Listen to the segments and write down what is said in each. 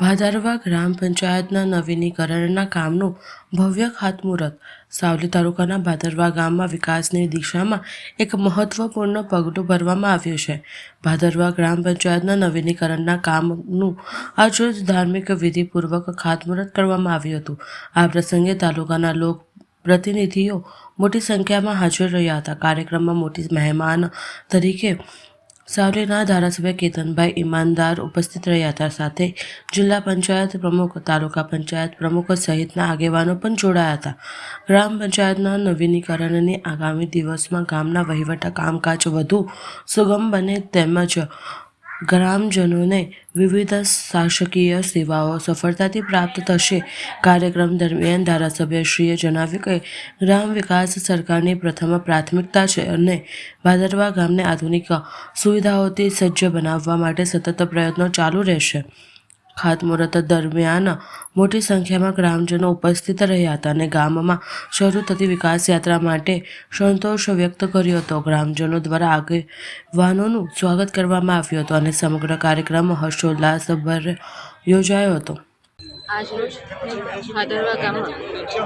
ભાદરવા ગ્રામ પંચાયતના નવીનીકરણના કામનું ભવ્ય ખાતમુહૂર્ત. સાવલી તાલુકાના ભાદરવા ગામમાં વિકાસની દિશામાં એક મહત્વપૂર્ણ પગલું ભરવામાં આવ્યું છે. ભાદરવા ગ્રામ પંચાયતના નવીનીકરણના કામનું આજરોજ ધાર્મિક વિધિપૂર્વક ખાતમુહૂર્ત કરવામાં આવ્યું હતું. આ પ્રસંગે તાલુકાના લોક પ્રતિનિધિઓ મોટી સંખ્યામાં હાજર રહ્યા હતા. કાર્યક્રમમાં મોટી મહેમાન તરીકે સાવલીના ધારાસભ્ય કેતનભાઈ ઈમાનદાર ઉપસ્થિત રહ્યા હતા સાથે જિલ્લા પંચાયત પ્રમુખ, તાલુકા પંચાયત પ્રમુખ સહિતના આગેવાનો પણ જોડાયા હતા. ગ્રામ પંચાયતના નવીનીકરણની આગામી દિવસમાં ગામના વહીવટા કામકાજ વધુ સુગમ બને તેમજ ગ્રામજનોને વિવિધ શાસકીય સેવાઓ સફળતાથી પ્રાપ્ત થશે. કાર્યક્રમ દરમિયાન ધારાસભ્યશ્રીએ જણાવ્યું કે, ગ્રામ વિકાસ સરકારની પ્રથમ પ્રાથમિકતા છે અને ભાદરવા ગામને આધુનિક સુવિધાઓથી સજ્જ બનાવવા માટે સતત પ્રયત્નો ચાલુ રહેશે. ખાતમુહૂર્ત દરમિયાન મોટી સંખ્યામાં ગ્રામજનો ઉપસ્થિત રહ્યા હતા અને ગામમાં શરૂ થતી વિકાસ યાત્રા માટે સંતોષ વ્યક્ત કર્યો હતો. ગ્રામજનો દ્વારા આગેવાનોનું સ્વાગત કરવામાં આવ્યું હતું અને સમગ્ર કાર્યક્રમ હર્ષોલ્લાસભર યોજાયો હતો. આજરોજ ભાદરવા ગામમાં,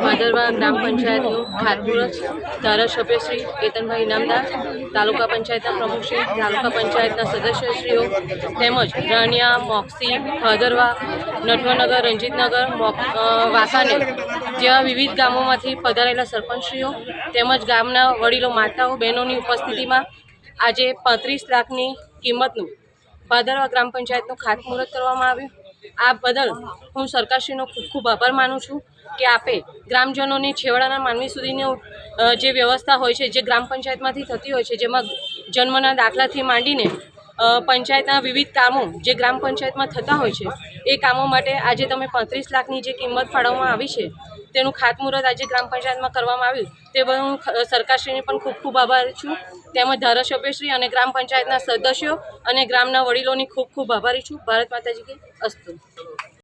ભાદરવા ગ્રામ પંચાયતનું ખાતમુહૂર્ત ધારાસભ્ય શ્રી કેતનભાઈ ઇનામદાર, તાલુકા પંચાયતના પ્રમુખ શ્રી, તાલુકા પંચાયતના સદસ્યશ્રીઓ તેમજ રાણિયા, મોક્ષી, ભાદરવા, નટવરનગર, રંજીતનગર વાંકાનેર જેવા વિવિધ ગામોમાંથી પધારેલા સરપંચશ્રીઓ તેમજ ગામના વડીલો, માતાઓ, બહેનોની ઉપસ્થિતિમાં આજે પાંત્રીસ લાખની કિંમતનું ભાદરવા ગ્રામ પંચાયતનું ખાતમુહૂર્ત કરવામાં આવ્યું. આ બદલ હું સરકારશ્રીનો ખૂબ ખૂબ આભાર માનું છું કે આપે ગ્રામજનોની છેવાડાના માનવી સુધીની જે વ્યવસ્થા હોય છે, જે ગ્રામ પંચાયતમાંથી થતી હોય છે, જેમાં જન્મના દાખલાથી માંડીને પંચાયતના વિવિધ કામો જે ગ્રામ પંચાયતમાં થતા હોય છે એ કામો માટે આજે તમે પાંત્રીસ લાખની જે કિંમત ફાળવવામાં આવી છે, તેનું ખાતમુહૂર્ત આજે ગ્રામ પંચાયતમાં કરવામાં આવ્યું. તે બદલ હું સરકારશ્રીને પણ ખૂબ ખૂબ આભારી છું. તેમજ ધારાસભ્યશ્રી અને ગ્રામ પંચાયતના સદસ્યો અને ગ્રામના વડીલોની ખૂબ ખૂબ આભારી છું. ભારત માતાજી કે અસ્તુ.